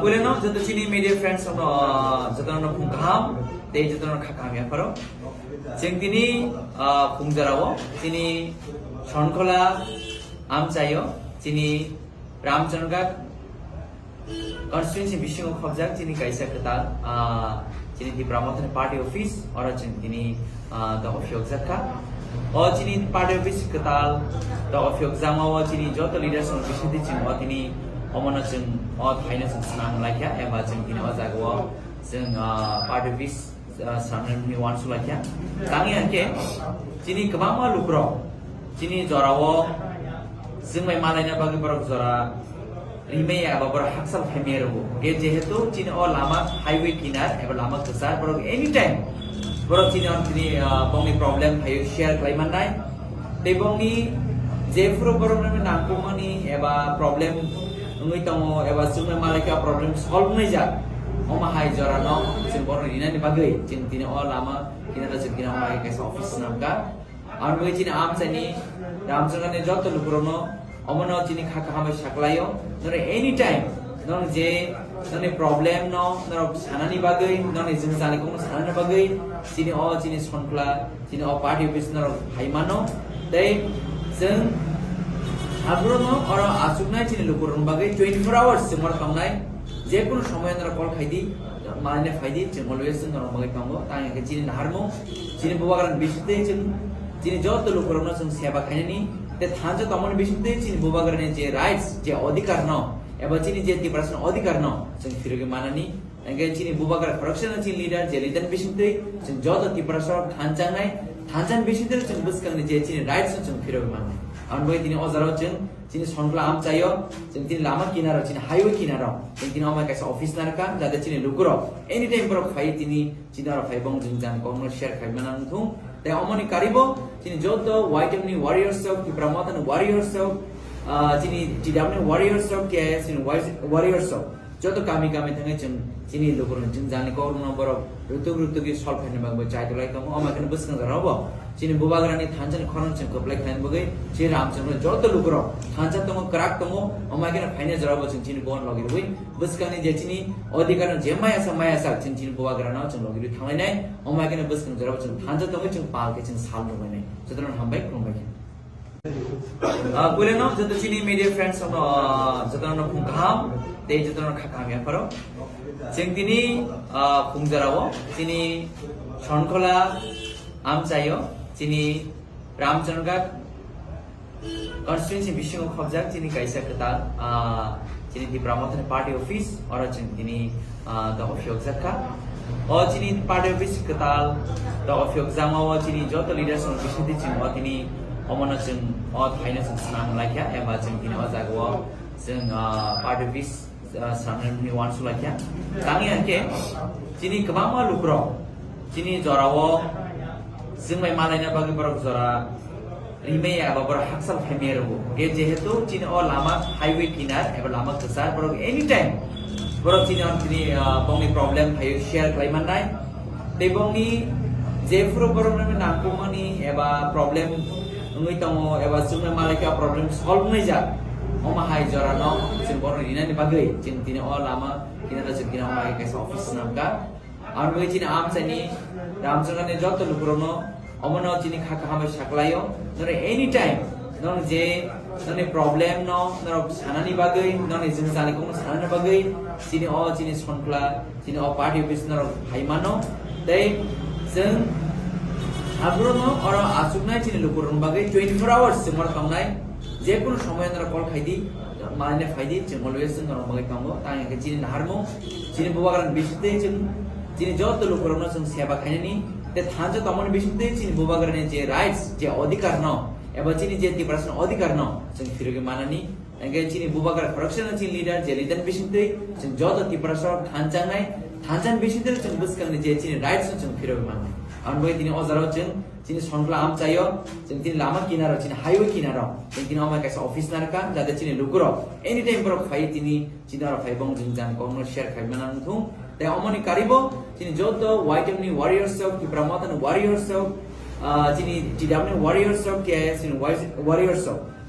kuileno jato chini media friends ono jato no khung kaham te jato no khakam ya paro jeng tini khung jarao chini শনখোলা আমচাইও চিনি রামচন্দ্রগাক constituency bising khobjak chini kaisa ketal chini di pramotan party office ora chini tini the office zakka o chini party office ketal the office jama o chini joto हमना जों थाइनो जों सिनां लाखिया एबा जों हिनामा जागोआव जों party बिस साननायनि वानसु लाखिया गामि हांखे दिनै गोबां मा लुग्राव दिनै जराव जोंबाय मालायनि बागै बरक जरा रिमे एबा बर हाकसाल फेमेरबो गे जिहेतु दिनै अ लामा हाइवे किनार एबा लामा गोसार बरक एनि टाइम बरक दिनै दिनै बंनि प्रब्लेम थायो शेयार खालामनाय दैबंनि जेफोर बरकनि नांगौमानि एबा problem nungitong eba sumna malika problem solve na ja oma hai jora no sin bor ni nani bagai cin tine o lama kina da cin kina mai kaisa office nam ka আর মই চিনি আম চানি রামচন্দ্রনে যত লুকুরনো অমন চিনি খাকা হামে শাকলাইও ধরে any time ধর যে ধরে প্রবলেম ন ধর সানানি বাগৈ ধর জিন জানি কোন সানানি বাগৈ চিনি অ চিনি সনকলা চিনি অ পার্টি অফিস নর ভাইমানো তাই जों ಅದ್ರೂ ಅವ್ರ ಆ ಸುಮ್ನಾಯ್ ಚಿನ್ನ ಕೊಡೋಣ ಬಗ್ಗೆ ಟ್ವೆಂಟಿ ಫೋರ್ ಅವರ್ಸ್ ಮರ ತಮ್ನಾಯ್ যে কোনো সময় তারা কল খাই দিই মানে ফাই দিই চেন মলবে নরম ভাগে পাঙ্গো তাই আগে চিনি নাহারমো। চিনি বোবা বেশি দেই চিনি। যত লোক রমনা সেবা খাই নি। তে থান যে তমন বেশি দেই চিনি বোবা যে রাইটস যে অধিকার ন। এবার চিনি যে তিপ্রাসন অধিকার ন সঙ্গে ফিরোগে মানানি আগে চিনি বোবা কারণ চিনি লিডার যে লিডার বেশি দেই যত থান থান চান বেশি যে চিনি রাইটস মানানি কারণ বই তিনি অজার হচ্ছেন তিনি সন্ডলা আম চাইও তিনি লামা কিনার হচ্ছেন হাইওয়ে কিনার তিনি আমার কাছে অফিস না রাখা যাতে চিনি লুকুর। এনি টাইম পর খাই তিনি চিনার খাই বং জিন জান কম শেয়ার খাই মানান থুম তাই অমনি কারিব তিনি যত হোয়াইট এমনি ওয়ারিয়ার্স হোক, কি ব্রাহ্মতন ওয়ারিয়ার্স হোক তিনি টিডাব্লিউ ওয়ারিয়ার্স হোক, কে ওয়ারিয়ার্স হোক। 저도 감이 감이 당해 좀 진이 로그는 증장이 거르는 거로 루트루트기 설파는 방법 চাইতো লাই কাম আমা কেন বসন গরাব চিনি বুবাগরানি থানচন খরন চম কপলাই খান বগে চি রামচন্দ্র, যত লুকর থানচন তম, ক্রাক তম আমা কেন ফাইনে জরাব চন চিনি বন লগির হই বসকানি যে চিনি অধিকার যে মায়া সা মায়া সা চিন, চিনি বুবাগরানা চন, লগির থামাই নাই। আমা কেন বসন জরাব চন থানচন তম চন, পাল কে চন সাল নো নাই। সুতরাং হামবাই ক্রমাই কুলে নাও, যত চিনি মিডিয়া ফ্রেন্ডস অন যত নাম ঘাম 대제도는 각하하며 바로 쟁디니 봉자라고 지니 전콜라 암자요 지니 람전각 কনস্টিটিউন্সি বিশ্বঙ্গ খবজাক যিনি কাইসা কেতাল যিনি দি ব্রাহ্মণ পার্টি অফিস অর যিনি দ অফিয়ক জাকা ও যিনি পার্টি অফিস কেতাল দ অফিয়ক জামা ও যিনি যত লিডার সঙ্গে বিশেষ চিন ও তিনি অমন চিন অ ফাইনান্স নাম লাখিয়া এবার চিন তিনি ও জাগো চিন party office sanamni wansulakya tangi anke chini kebama lukro chini jorawo zingmai malaina bagi barok jora rimei aba bor haksal phemeru ge jehetu chini o lama highway kinar eba lama kesar barok anytime borok chini on chini bongni problem hayo share klai manai te bongni jefro borok nami nakumani eba problem ngui tamo eba zingmai malaika problem solve nai ja oma hai jora no sin bor ni na ni bagai cin tin o lama kina na cin kina oma hai kaisa office nam ka ar boi cin am sani ram jora ne joto lukurono omona cin khaka hame shaklayo nore any time non je none problem no nor sanani bagai non izin sale kono sanani bagai cin o cin sonkla cin o party office nor hai mano dei jeng আগ্রহ ওরা আসুক নাই চিনি লোকরণ বাগে twenty four hours তোমার কামনায় যে কোনো সময় আমরা কল খাই দিই মানে খাই দিই যে অলওয়েজ চিন নরম বাগে কামো তাই আগে চিনি হারমো চিনি বোবা কারণ বেশিতে চিন যিনি যত লোক রমনা চিন সেবা খাই নি। তে থান যত অমন বেশিতে চিনি বাবা কারণে যে রাইটস যে অধিকার ন এবার চিনি যে তি পার্সন অধিকার ন চিন ফিরকে মানানি আগে চিনি বাবা কারণ প্রোডাকশন চিনি লিডার যে লিডার বেশিতে চিন যত তি পার্সন থান চাঙ্গাই থান চান বেশিতে চিন বুঝ কারণ যে চিনি রাইটস চিন ফিরকে মানানি আন বই তিনি অজারা হচ্ছেন। তিনি সন্টলা আম চাইও। তিনি লামা কিনার চিনি হাইওয়ে কিনার। তিনি আমার কাছে অফিস না রাখা যাতে চিনি লুকুর। এনি টাইম পর খাই, তিনি চিনার খাই, এবং জিন জান কম শেয়ার খাইবে না থু মানে তাই অমনি কারিব। তিনি যত হোয়াইট এমনি ওয়ারিয়ার্স হোক, কি ব্রাহ্মণ ওয়ারিয়ার্স হোক তিনি টিডামনি ওয়ারিয়ার্স হোক, কে ওয়ারিয়ার্স হোক।